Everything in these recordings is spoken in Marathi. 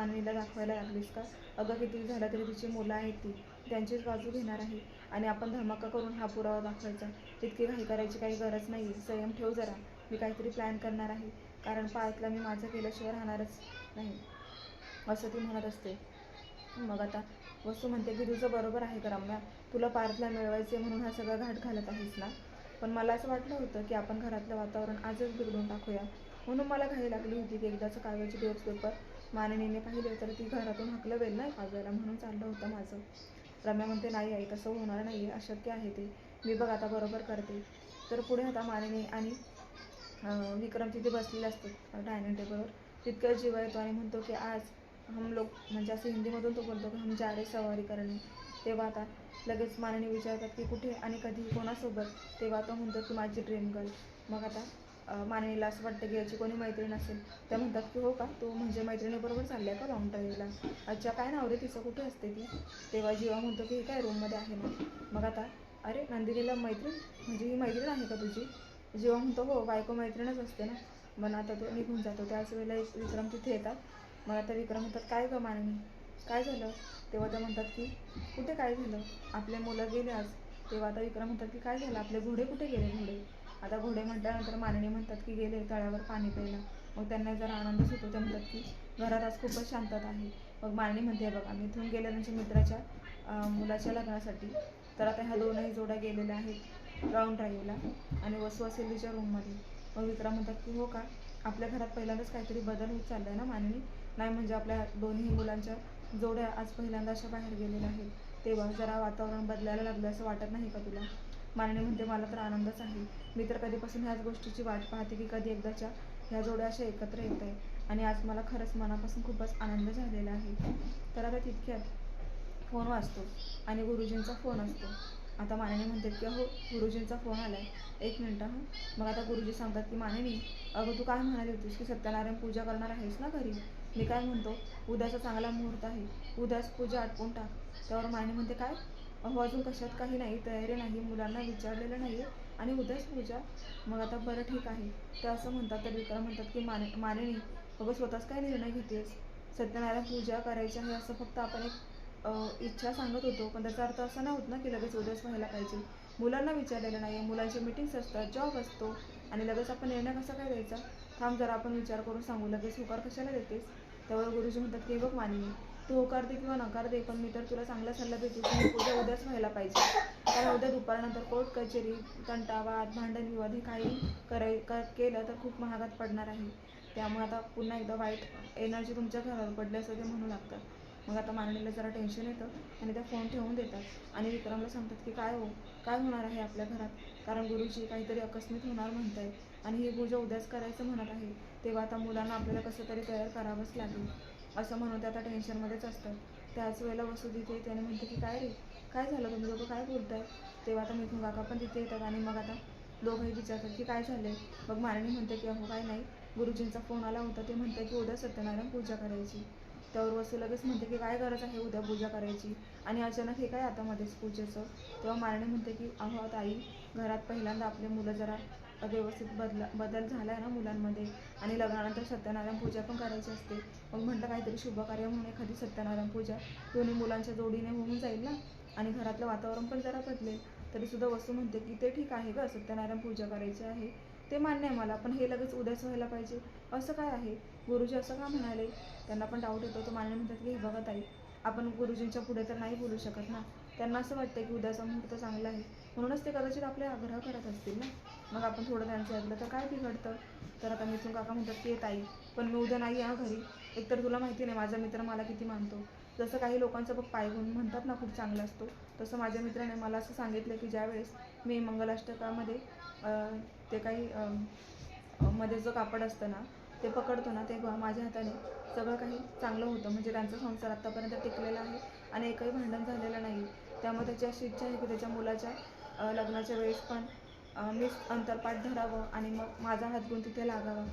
मानवीला दाखवायला लागलीस का? अगं किती झालं तरी तिची मुलं आहेत ती. त्यांचीच बाजू घेणार आहे. आणि आपण धमाका करून हा पुरावा दाखवायचा. तितकी घाई करायची काही गरज नाही संयम ठेव जरा. मी काहीतरी प्लॅन करणार आहे. कारण पार्कला मी माझं केल्याशिवाय राहणारच नाही. असं ती म्हणत असते. मग आता वस्तू म्हणते की तुझं बरोबर आहे का रम्या? तुला पार्थला मिळवायचे म्हणून हा सगळा घाट घालत आहेस ना? पण मला असं वाटलं होतं की आपण घरातलं वातावरण आजच बिघडून टाकूया. म्हणून मला घाई लागली होती. की एकदाचं काव्याचे दिवस पेपर माननीने पाहिले तर ती घरातून हाकलवेल ना काव्याला म्हणून चाललं होतं माझं. रम्या म्हणते नाही आई तसं होणार नाही आहे अशक्य आहे ते. मी बघ आता बरोबर करते. तर पुढे आता माननी आणि विक्रम तिथे बसलेले असतात डायनिंग टेबलवर. तितक्या जीव येतो आणि म्हणतो की आज हम लोग म्हणजे असं हिंदीमधून तो बोलतो की हम जा रे सवारी करणे तेव्हा आता लगेच माननी विचारतात की कुठे? आणि कधी कोणासोबत तेव्हा तो म्हणतो की माझी ड्रीम गर्ल. मग आता माननीला असं वाटतं की याची कोणी मैत्रीण असेल. त्या म्हणतात की हो का? तू म्हणजे मैत्रिणीबरोबर चालल्या का लॉंग ड्राईव्हला अच्छा काय नाव रे तिचं? कुठे असते ती? तेव्हा जीवा म्हणतो की हे काय रूममध्ये आहे ना. मग आता अरे नंदिनीला मैत्रीण? म्हणजे ही मैत्रीण आहे का तुझी? जेव्हा म्हणतो हो बायको मैत्रीणच असते ना. मग आता तो निघून जातो. त्याच वेळेला विक्रम तिथे येतात. मग आता विक्रम म्हणतात काय गं माननी? काय झालं? तेव्हा त्या म्हणतात की कुठे काय झालं? आपले मुलं गेले आज. तेव्हा आता विक्रम म्हणतात की काय झालं? आपले घोडे कुठे गेले घोडे? आता घोडे म्हटल्यानंतर मानणी म्हणतात की गेले तळ्यावर पाणी प्यायला. मग त्यांना जरा आनंदच होतो ते म्हणतात की घरात आज खूपच शांतता आहे. मग मानणी म्हणते बघ आम्ही इथून गेल्या म्हणजे त्यांच्या मित्राच्या मुलाच्या लग्नासाठी. तर आता ह्या दोनही जोड्या गेलेल्या आहेत राऊंड ड्राईव्हला आणि वसू असेल तिच्या रूममध्ये. मग विक्रम म्हणतात की हो का? आपल्या घरात पहिल्यांदाच काहीतरी बदल होत चाललाय ना माननी? नाही म्हणजे आपल्या दोन्ही मुलांच्या जोड्या आज पहिल्यांदा अशा बाहेर गेलेल्या आहेत. तेव्हा जरा वातावरण बदलायला लागलं असं वाटत नाही का तुला? मानणी म्हणते मला तर आनंदच आहे. मी तर कधीपासून ह्याच गोष्टीची वाट पाहते की कधी एकदाच्या ह्या जोड्या अशा एकत्र येत आहे आणि आज मला खरंच मनापासून खूपच आनंद झालेला आहे. तर आता तितक्यात फोन वाचतो आणि गुरुजींचा फोन असतो. आता माननी म्हणतात की हो गुरुजींचा फोन आला आहे एक मिनटं हां. मग आता गुरुजी सांगतात की माननी अगं तू काय म्हणाली होतीस की सत्यनारायण पूजा करणार आहेस ना घरी? मी काय म्हणतो उद्याचा चांगला मुहूर्त आहे. उद्याच पूजा आटपून टाक. त्यावर माननी म्हणते काय? अहो अजून कशात काही नाही तयारी नाही मुलांना विचारलेलं नाही आणि उद्याच पूजा मग आता बरं ठीक आहे. ते असं म्हणतात तर विक्रम म्हणतात की माने मानिनी अगं स्वतःच काय निर्णय घेतेस? सत्यनारायण पूजा करायची आहे असं फक्त आपण एक इच्छा सांगत होतो. पण त्याचा अर्थ असा नाही होत ना की लगेच उद्याच व्हायला पाहिजे. मुलांना विचारलेलं नाही आहे मुलांचे असतात जॉब असतो. आणि लगेच आपण निर्णय कसा काय द्यायचा थांब जरा आपण विचार करून सांगू. लगेच होकार कशाला देतेस? त्यावर गुरुजी म्हणतात की बघ मानवी तू होकार दे किंवा नकार दे पण मी तर तुला चांगला सल्ला देतो की पूजा उद्याच व्हायला पाहिजे. कारण उद्या दुपारनंतर कोर्ट कचेरी तंटावाद भांडण विवाद हे काही कराय का केलं तर खूप महागात पडणार आहे. त्यामुळे आता पुन्हा एकदा वाईट एनर्जी तुमच्या घरावर पडली असं ते म्हणू लागतात. मग आता मानणीला जरा टेन्शन येतं आणि त्या फोन ठेवून देतात. आणि विक्रमला सांगतात की काय हो काय होणार आहे आपल्या घरात? कारण गुरुजी काहीतरी अकस्मित होणार म्हणत आहे आणि ही पूजा उद्याच करायचं म्हणत आहे. तेव्हा आता मुलांना आपल्याला कसं तरी तयार करावंच लागेल. असं म्हणून ते आता टेन्शनमध्येच असतं त्याच वेळेला वसू तिथे त्याने म्हणते की काय रे? काय झालं? तुम्ही लोकं काय बोलताय? तेव्हा आता मिथून काका पण तिथे येतात आणि मग आता दोघंही विचारतात की काय झालंय? मग मारणी म्हणते की अहो काय नाही. गुरुजींचा फोन आला होता. ते म्हणते की उद्या सत्यनारायण पूजा करायची. त्यावर वसू लगेच म्हणते की काय गरज आहे उद्या पूजा करायची? आणि अचानक हे काय आता मध्येच पूजेचं? तेव्हा मारणी म्हणते की अहो ताई घरात पहिल्यांदा आपले मुलं जरा व्यवस्थित बदला बदल झाला आहे ना मुलांमध्ये. आणि लग्नानंतर सत्यनारायण पूजा पण करायची असते. मग म्हटलं काहीतरी शुभकार्य म्हणून एखादी सत्यनारायण पूजा. दोन्ही मुलांच्या जोडीने होऊन जाईल ना? आणि घरातलं वातावरण पण जरा बदलेल. तरीसुद्धा वस्तू म्हणते की ते ठीक आहे गं सत्यनारायण पूजा करायची आहे. ते मान्य आहे मला पण हे लगेच उद्याच व्हायला पाहिजे. असं काय आहे? गुरुजी असं का म्हणाले? त्यांना पण डाऊट येतो. तो मान्य म्हणतात की हे बघा ताई आपण गुरुजींच्या पुढे तर नाही बोलू शकत ना? त्यांना असं वाटतं की उद्याचा मुहूर्त चांगला आहे. म्हणूनच ते कदाचित आपले आग्रह करत असतील ना. मग आपण थोडं त्यांचं ऐकलं तर काय बिघडतं? तर आता मिथून काका म्हणतात की "ये ताई पण मी उद्या नाही आहे घरी. एकतर तुला माहिती नाही माझा मित्र मला किती मानतो. जसं काही लोकांचं बघ पाय घेऊन म्हणतात ना खूप चांगला असतो. तसं माझ्या मित्राने मला असं सांगितलं की ज्यावेळेस मी मंगलाष्टकामध्ये ते काही मध्ये जो कापड असतं ना ते पकडतो ना ते माझ्या हाताने सगळं काही चांगलं होतं. म्हणजे त्यांचा संसार आत्तापर्यंत टिकलेला आहे आणि एकही भांडण झालेलं नाही. त्यामुळे त्याची अशी इच्छा आहे की त्याच्या मुलाच्या लग्नाच्या वेळेस पण मीच अंतरपाठ धरावं आणि मग माझा हातगुण तिथे लागावा.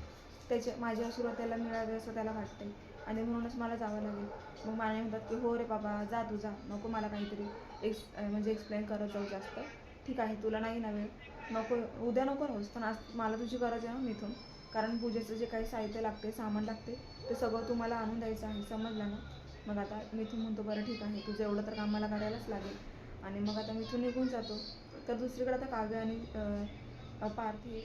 त्याचे माझे आशीर्वाद त्याला मिळावे असं त्याला वाटते. आणि म्हणूनच मला जावं लागेल. मग मला म्हणतात की हो रे बाबा जा तू जा. नको मला काहीतरी एक्स म्हणजे एक्सप्लेन करत जाऊ जास्त. ठीक आहे तुला नाही ना वेळ नको उद्या नको राहूस पण आज मला तुझी गरज आहे ना मिथून. कारण पूजेचं जे काही साहित्य लागते सामान लागते ते सगळं तुम्हाला आणून द्यायचं आहे. समजलं ना? मग आता मिथून म्हणतो बरं ठीक आहे. तुझं एवढं तर कामाला करायलाच लागेल. आणि मग आता मिथून निघून जातो. तर दुसरीकडे आता काव्य आणि पार्थ हे.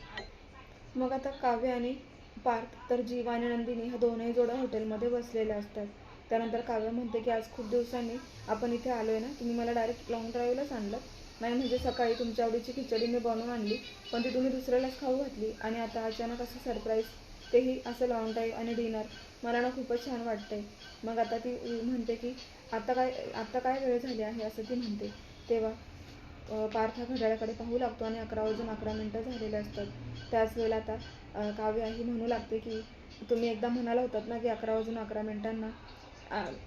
मग आता काव्य आणि पार्थ तर जीव आणि नंदिनी ह्या दोनही जोड्या हॉटेलमध्ये बसलेल्या असतात. त्यानंतर काव्य म्हणते की आज खूप दिवसांनी आपण इथे आलो आहे ना तुम्ही मला डायरेक्ट लॉंग ड्राईव्हलाच आणलं. नाही म्हणजे सकाळी तुमच्या आवडीची खिचडी मी बनवून आणली पण ती तुम्ही दुसऱ्यालाच खाऊ घातली आणि आता अचानक असं सरप्राईज तेही असं लॉंग ड्राईव्ह आणि डिनर मला ना खूपच छान वाटतंय. मग आता ती म्हणते की आता काय आता काय वेळ झाली आहे? असं ती म्हणते. तेव्हा पार्थ हा घड्याळाकडे पाहू लागतो आणि अकरा वाजून अकरा मिनटं झालेले असतात. त्याच वेळेला आता अ, काव्य ही म्हणू लागते की तुम्ही एकदा म्हणाला होतात ना की अकरा वाजून अकरा मिनिटांना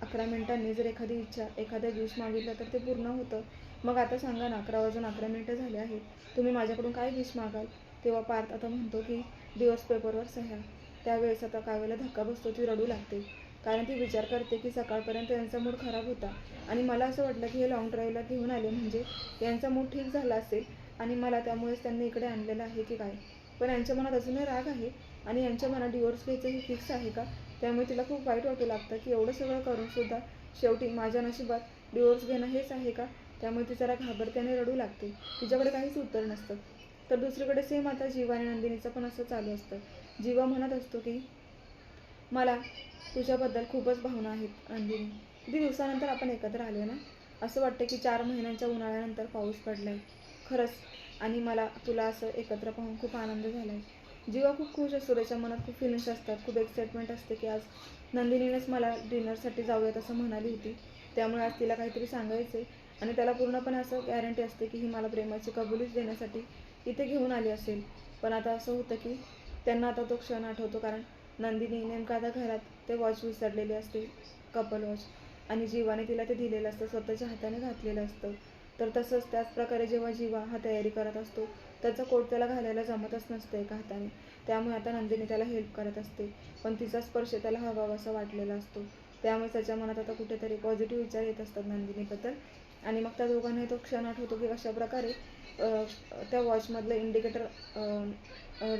अकरा मिनिटांनी जर एखादी इच्छा एखाद्या विश मागितलं तर ते पूर्ण होतं. मग आता सांगा ना अकरा वाजून अकरा मिनटं झाले आहेत. तुम्ही माझ्याकडून काय विश मागाल? तेव्हा पार्थ आता म्हणतो की दिवस पेपरवर सह्या. त्यावेळेस आता काव्याला धक्का बसतो ती रडू लागते. कारण ती विचार करते की सकाळपर्यंत यांचा मूड खराब होता. आणि मला असं वाटलं की हे लॉंग ड्राईव्हला घेऊन आले म्हणजे यांचा मूड ठीक झाला असेल आणि मला त्यामुळेच त्यांनी इकडे आणलेलं आहे की काय. पण यांच्या मनात अजूनही राग आहे आणि यांच्या मनात डिवोर्स घ्यायचं हे फिक्स आहे का? त्यामुळे तिला खूप वाईट वाटू लागतं की एवढं सगळं करून सुद्धा शेवटी माझ्या नशिबात डिवोर्स घेणं हेच आहे का? त्यामुळे ती जरा घाबरत्याने रडू लागते. तिच्याकडे काहीच उत्तर नसतं. तर दुसरीकडे सेम आता जीवा आणि नंदिनीचं पण असं चालू असतं. जीवा म्हणत असतो की मला तुझ्याबद्दल खूपच भावना आहेत नंदिनी किती दिवसानंतर आपण एकत्र आलो ना? असं वाटतं की चार महिन्यांच्या उन्हाळ्यानंतर पाऊस पडलाय. खरंच. आणि मला तुला असं एकत्र पाहून खूप आनंद झालाय. जीवा खूप खुश असतो त्याच्या मनात खूप फिलिंग्स असतात. खूप एक्साइटमेंट असते की आज नंदिनीनेच मला डिनरसाठी जाऊयात असं म्हणाली होती. त्यामुळे आज तिला काहीतरी सांगायचे आणि त्याला पूर्णपणे असं गॅरंटी असते की ही मला प्रेमाची कबुलीच देण्यासाठी इथे घेऊन आली असेल. पण आता असं होतं की त्यांना आता तो क्षण आठवतो कारण नंदिनी नेमकं आता घरात ते वॉच विसरलेले असते कपल वॉच. आणि जीवाने तिला ते दिलेलं असतं स्वतःच्या हाताने घातलेलं असतं. तर तसंच त्याच प्रकारे जेव्हा जीवा हा तयारी करत असतो त्याचं कोट त्याला घालायला जमतच नसतं एका हाताने. त्यामुळे आता नंदिनी त्याला हेल्प करत असते. पण तिचा स्पर्श त्याला हवावा असा वाटलेला असतो. त्यामुळे त्याच्या मनात आता कुठेतरी पॉझिटिव्ह विचार येत असतात नंदिनीबद्दल. आणि मग त्या दोघांनाही तो क्षण आठवतो की कशा प्रकारे त्या वॉचमधलं इंडिकेटर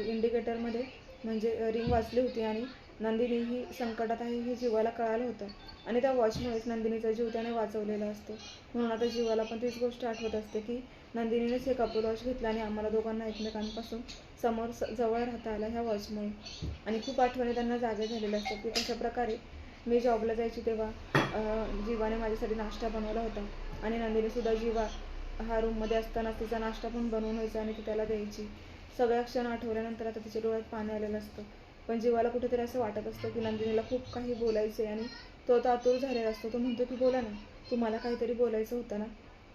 इंडिकेटरमध्ये म्हणजे रिंग वाचली होती आणि नंदिनी ही संकटात आहे हे जीवाला कळालं होतं. आणि त्या वॉचमुळेच नंदिनीचा जीव त्याने वाचवलेला असतो. म्हणून आता जीवाला पण तीच गोष्ट आठवत असते की नंदिनीनेच हे कपूर वॉच घेतलं आणि आम्हाला दोघांना एकमेकांपासून समोर स- जवळ राहता आलं ह्या वॉचमुळे. आणि खूप आठवणी त्यांना जागे झालेल्या असतात की कशा प्रकारे मी जॉबला जायची तेव्हा जीवाने माझ्यासाठी नाश्ता बनवला होता. आणि नंदिनीसुद्धा जीवा हा रूममध्ये असताना तिचा नाश्ता पण बनवून व्हायचा आणि ती त्याला द्यायची. सगळ्या क्षण आठवल्यानंतर आता तिच्या डोळ्यात पाणी आलेलं असतं. पण जीवाला कुठेतरी असं वाटत असतं की नंदिनीला खूप काही बोलायचं आहे आणि तो आता आतुर झालेला असतो. तो म्हणतो की बोला ना तुम्हाला काहीतरी बोलायचं होतं ना?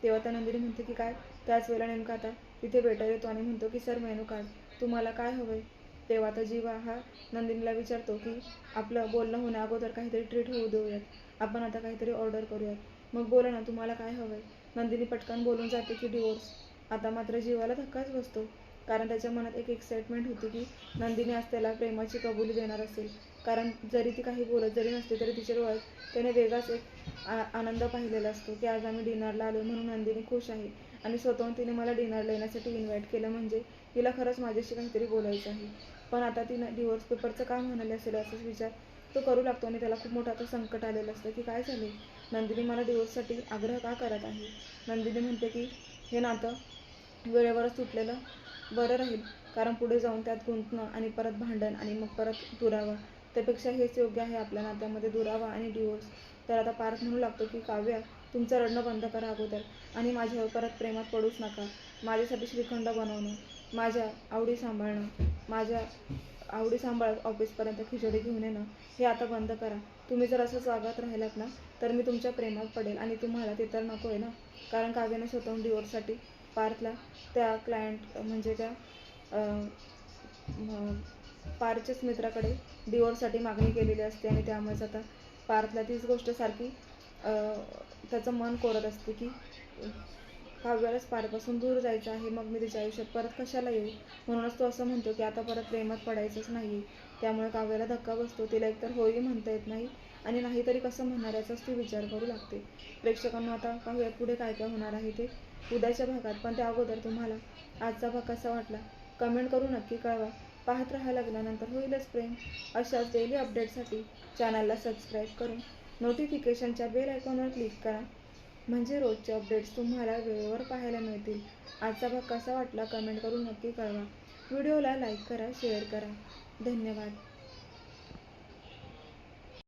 तेव्हा त्या नंदिनी म्हणते की काय? त्याच वेळेला नेमका आता तिथे वेटर येतो आणि म्हणतो की सर मेनू कार्ड तुम्हाला काय हवंय? तेव्हा आता जीवा हा नंदिनीला विचारतो की आपलं बोलणं होण्या अगोदर काहीतरी ट्रीट होऊ देऊयात. आपण आता काहीतरी ऑर्डर करूयात. मग बोला ना तुम्हाला काय हवंय? नंदिनी पटकन बोलून जाते की डिवोर्स आता मात्र जीवाला धक्काच बसतो. कारण त्याच्या मनात एक एक्साइटमेंट होती की नंदिनी आज त्याला प्रेमाची कबुली देणार असेल. कारण जरी ती काही बोलत जरी नसली तरी तिच्या डोळ्यात त्याने वेगळाच एक आ- आनंद पाहिलेला असतो की आज आम्ही डिनरला आलो म्हणून नंदिनी खुश आहे. आणि स्वतःहून तिने मला डिनरला येण्यासाठी इन्व्हाइट केलं म्हणजे तिला खरंच माझ्याशी काहीतरी बोलायचं आहे. पण आता तिनं डिवोर्स पेपरचं का म्हणाले असेल असाच विचार तो करू लागतो आणि त्याला खूप मोठं आता संकट आलेलं असतं की काय झाले? नंदिनी मला डिवोर्ससाठी आग्रह का करत आहे? नंदिनी म्हणते की हे नातं वेळेवरच तुटलेलं बरं राहील. कारण पुढे जाऊन त्यात गुंतणं आणि परत भांडण आणि मग परत दुरावा. त्यापेक्षा हेच योग्य आहे आपल्या नात्यामध्ये दुरावा आणि डिवोर्स तर आता पार्थ म्हणू लागतो की काव्या तुमचं रडणं बंद करा अगोदर. आणि माझ्यावर परत प्रेमात पडूच नका. माझ्यासाठी श्रीखंड बनवणं. माझ्या आवडी सांभाळणं. माझ्या आवडी सांभाळत ऑफिसपर्यंत खिचडी घेऊन येणं. हे आता बंद करा. तुम्ही जर असंच वागत राहिलात ना तर मी तुमच्या प्रेमात पडेल आणि तुम्हाला ते तर नको आहे ना? कारण काव्याने स्वतःहून डिवोर्ससाठी पार्थला त्या क्लायंट म्हणजे त्या पारच्याच मित्राकडे डिवोर्ससाठी मागणी केलेली असते आणि त्यामुळेच आता पार्थला तीच गोष्ट सारखी त्याचं मन कोरत असते की काव्यालाच पारपासून दूर जायचं आहे मग मी तिच्या आयुष्यात परत कशाला येऊ? म्हणूनच तो असं म्हणतो की आता परत प्रेमात पडायचंच नाही. त्यामुळे काव्याला धक्का बसतो. तिला एकतर होई म्हणता येत नाही आणि नाहीतरी कसं म्हणणार याचाच ती विचार करू लागते. प्रेक्षकांना आता पाहूयात पुढे काय काय होणार आहे ते उद्याच्या भागात पण त्या अगोदर तुम्हाला आजचा भाग कसा वाटला? कमेंट करून नक्की कळवा. पाहत राहा लग्नानंतर होईलच प्रेम. अशाच डेली अपडेटसाठी चॅनलला सबस्क्राईब करून नोटिफिकेशनच्या बेल आयकॉनवर क्लिक करा. म्हणजे रोजचे अपडेट्स तुम्हाला वेळेवर पाहायला मिळतील. आजचा भाग कसा वाटला? कमेंट करून नक्की कळवा. व्हिडिओला लाईक करा शेअर करा. धन्यवाद.